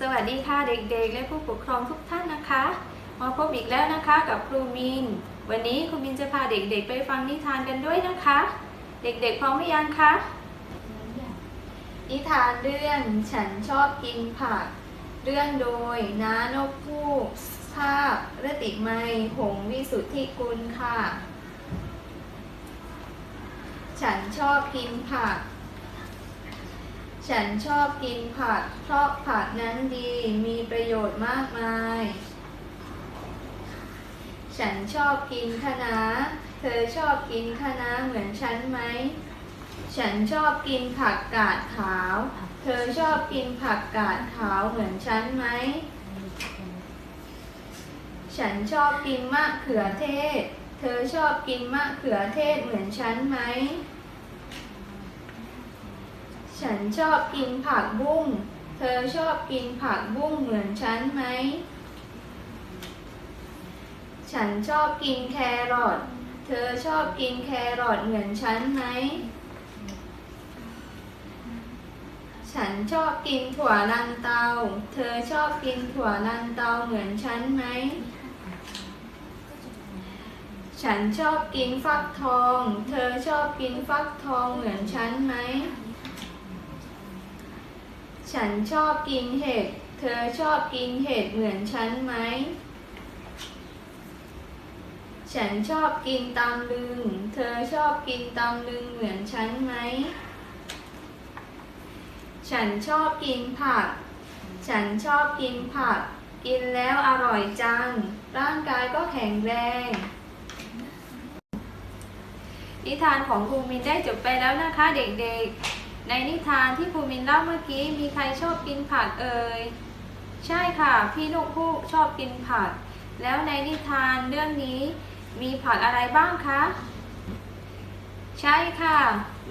สวัสดีค่ะเด็กๆ และผู้ปกครองทุกท่านนะคะ มาพบอีกแล้วนะคะกับครูมิน วันนี้ครูมินจะพาเด็กๆ ไปฟังนิทานกันด้วยนะคะ เด็กๆพร้อมหรือยังคะนิทานเรื่องฉันชอบกินผัก เรื่องโดยน้านกคู่ภาพรติไมหงวิสุทธิกุลค่ะ ฉันชอบกินผัก ฉันชอบกินผักเพราะผักนั้นดีมีประโยชน์มากมาย ฉันชอบกินคะน้าเธอชอบกินคะน้าเหมือนฉันไหม ฉันชอบกินผักกาดขาว เธอชอบกินผักกาดขาวเหมือนฉันไหม ฉันชอบกินมะเขือเทศ เธอชอบกินมะเขือเทศเหมือนฉันไหม ฉันชอบกินผักบุ้ง เธอชอบกินผักบุ้งเหมือนฉันไหม ฉันชอบกินแครอท เธอชอบกินแครอทเหมือนฉันไหม ฉันชอบกินถั่วลันเตา เธอชอบกินถั่วลันเตาเหมือนฉันไหม ฉันชอบกินฟักทอง เธอชอบกินฟักทองเหมือนฉันไหม ฉันชอบกินเห็ด เธอชอบกินเห็ดเหมือนฉันไหม ฉันชอบกินตำลึง เธอชอบกินตำลึงเหมือนฉันไหม ฉันชอบกินผัก ฉันชอบกินผัก กินแล้วอร่อยจัง ร่างกายก็แข็งแรง นิทานของครูมินได้จบไปแล้วนะคะเด็กๆ ในนิทานที่ครูมินเล่าเมื่อกี้มีใครชอบกินผักเอ่ย ใช่ค่ะ พี่ลูกผู้ชอบกินผัก แล้วในนิทานเรื่องนี้มีผักอะไรบ้างคะ ใช่ค่ะ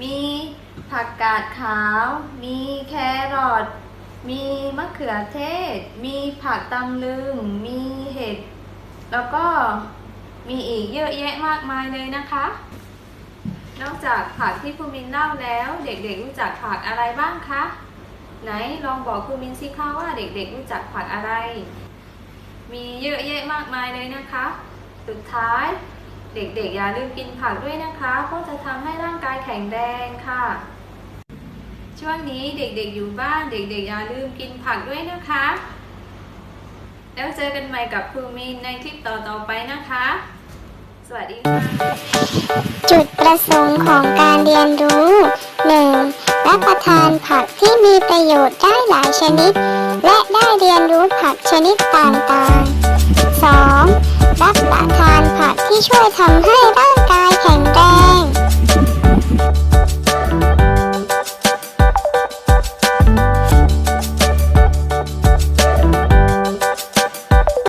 มีผักกาดขาว มีแครอท มีมะเขือเทศ มีผักตำลึง มีเห็ด แล้วก็มีอีกเยอะแยะมากมายเลยนะคะ นอกจากผักที่ครูมินเล่าแล้ว เด็กๆรู้จักผักอะไรบ้างคะ ไหนลองบอกครูมินสิคะว่าเด็กๆรู้จักผักอะไร มีเยอะแยะมากมายเลยนะคะ สุดท้าย เด็กๆอย่าลืมกินผักด้วยนะคะ เพราะจะทำให้ร่างกายแข็งแรงค่ะ ช่วงนี้เด็กๆอยู่บ้านเด็กๆอย่าลืมกินผักด้วยนะคะ แล้วเจอกันใหม่กับครูมินในคลิปต่อๆไปนะคะ สวัสดีค่ะจุดประสงค์ของการเรียนรู้ 1. รับประทานผักที่มีประโยชน์ได้หลายชนิด และได้เรียนรู้ผักชนิดต่างๆ 2. รับประทานผักที่ช่วยทำให้ร่าง